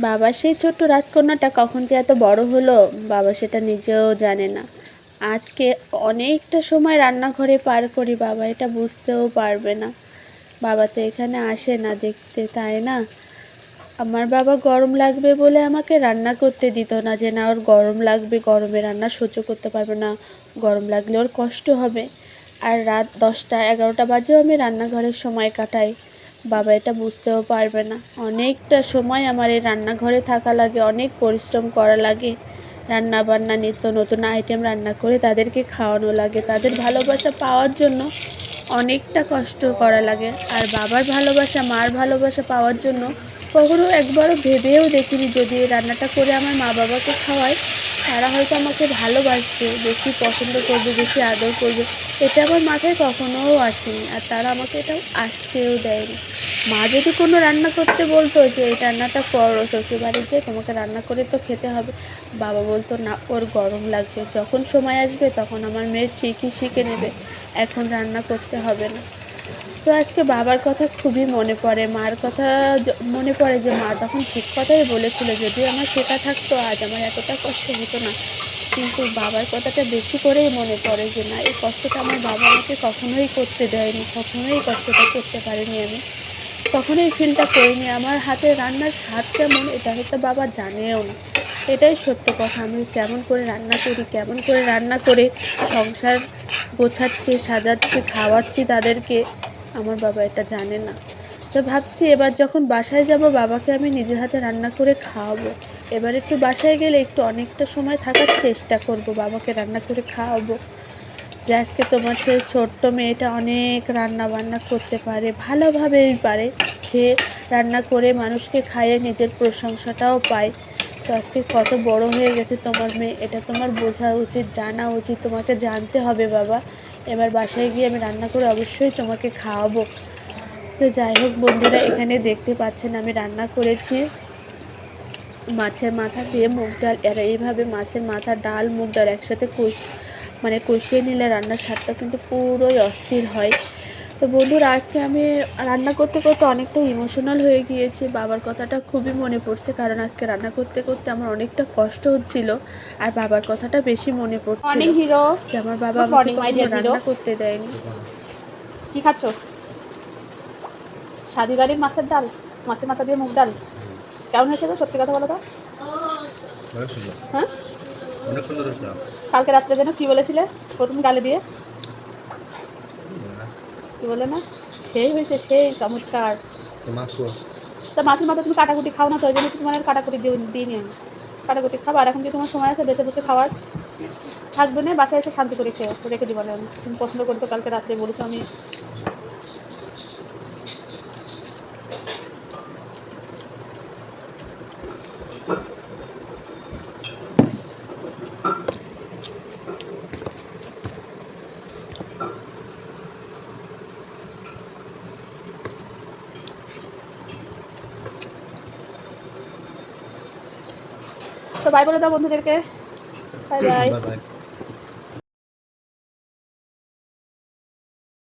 বাবা, সেই ছোট্ট রাজকন্যাটা কখন যে এত বড় হলো, বাবা সেটা নিজেও জানে না। আজকে অনেকটা সময় রান্নাঘরে পার করি, বাবা এটা বুঝতেও পারবে না। বাবা তো এখানে আসে না দেখতে, তাই না? আমার বাবা গরম লাগবে বলে আমাকে রান্না করতে দিত না যে, না ওর গরম লাগবে, গরমে রান্না সহ্য করতে পারবে না, গরম লাগলে ওর কষ্ট হবে। আর রাত দশটা, এগারোটা বাজেও আমি রান্নাঘরের সময় কাটাই। বাবা এটা বুঝতেও পারবে না। অনেকটা সময় আমার এই রান্নাঘরে থাকা লাগে, অনেক পরিশ্রম করা লাগে। রান্না বান্না নিত্য নতুন আইটেম রান্না করে তাদেরকে খাওয়ানো লাগে। তাদের ভালোবাসা পাওয়ার জন্য অনেকটা কষ্ট করা লাগে। আর বাবার ভালোবাসা, মার ভালোবাসা পাওয়ার জন্য কখনো একবারও ভেবেও দেখিনি যদি রান্নাটা করে আমার মা বাবাকে খাওয়াই তারা হয়তো আমাকে ভালোবাসবে, বেশি পছন্দ করবে, বেশি আদর করবে। এটা আমার মাথায় কখনোও আসেনি। আর তারা আমাকে এটা আসতেও দেয়নি। মা যদি কোনো রান্না করতে বলতো যে, এই রান্নাটা করো শ্বশুর বাড়ি যে তোমাকে রান্না করে তো খেতে হবে। বাবা বলতো, না, ওর গরম লাগবে। যখন সময় আসবে তখন আমার মেয়ে ঠিকই শিখে নেবে। এখন রান্না করতে হবে না। তো আজকে বাবার কথা খুবই মনে পড়ে, মার কথা মনে পড়ে যে মা তখন ঠিক কথাই বলেছিল যদি আমার সেটা থাকতো, আজ আমার এতটা কষ্ট হতো না। কিন্তু বাবার কথাটা বেশি করেই মনে পড়ে যে, না, এই কষ্টটা আমার বাবা আমাকে কখনোই করতে দেয়নি, কখনোই কষ্টটা করতে পারিনি আমি, কখনোই ফিলটা করিনি। আমার হাতে রান্নার স্বাদ কেমন, এটা হয়তো বাবা জানেও না। এটাই সত্য কথা, আমি কেমন করে রান্না করি, কেমন করে রান্না করে সংসার গোছাচ্ছি, সাজাচ্ছি, খাওয়াচ্ছি তাদেরকে আমার বাবা এটা জানে না। তো ভাবছি এবার যখন বাসায় যাব, বাবাকে আমি নিজের হাতে রান্না করে খাওয়াবো। এবার একটু বাসায় গেলে একটু অনেকটা সময় থাকার চেষ্টা করব, বাবাকে রান্না করে খাওয়াবো। যে আজকে তোমার সেই ছোট্ট মেয়েটা অনেক রান্না বান্না করতে পারে, ভালোভাবেই পারে। সে রান্না করে মানুষকে খাইয়ে নিজের প্রশংসাটাও পায়। তো আজকে কত বড় হয়ে গেছে তোমার মেয়ে, এটা তোমার বোঝা উচিত, জানা উচিত, তোমাকে জানতে হবে বাবা। এবার বাসায় গিয়ে আমি রান্না করে অবশ্যই তোমাকে খাওয়াবো। তো যাই হোক বন্ধুরা, এখানে দেখতে পাচ্ছেন আমি রান্না করেছি। মাছের মাথা দিয়ে মুগ ডাল, এরা এইভাবে মাছের মাথা, ডাল, মুগ ডাল একসাথে কষ মানে কষিয়ে নিলে রান্নার স্বাদটা কিন্তু পুরোই অস্থির হয়। তো বন্ধুরা আজকে আমি রান্না করতে করতে অনেকটা ইমোশনাল হয়ে গিয়েছি। বাবার কথাটা খুবই মনে পড়ছে কারণ আজকে রান্না করতে করতে আমার অনেকটা কষ্ট হচ্ছিল আর বাবার কথাটা বেশি মনে পড়ছিল মর্নিং হিরো যে আমার বাবা আমাকে রান্না করতে দেয়নি। কি খাচ্ছ? শাদি বাড়ির মাছের ডাল মাছের মাথা দিয়ে মুগ ডাল। কেমন হয়েছে তো সত্যি কথা বলো তো। হ্যাঁ? অনেক কালকে রাত্রে যেন কি বলেছিলে? প্রথম গালে দিয়ে। কি বলে না? সেই হয়েছে সেই চমৎকার। তা মাছের মাথা তুমি কাটাকুটি খাও না তো ওই জন্য তোমার কাটাকুটি দিই নি কাটাকুটি খাবার এখন কি তোমার সময় আছে বেছে বেছে খাওয়ার। থাকবে না বাসায় এসে শান্তি করে খেয়ে রেখে দিবেন তুমি পছন্দ করেছ কালকে রাত্রে বলেছ আমি তো বাই বলে দাও বন্ধুদেরকে। Bye bye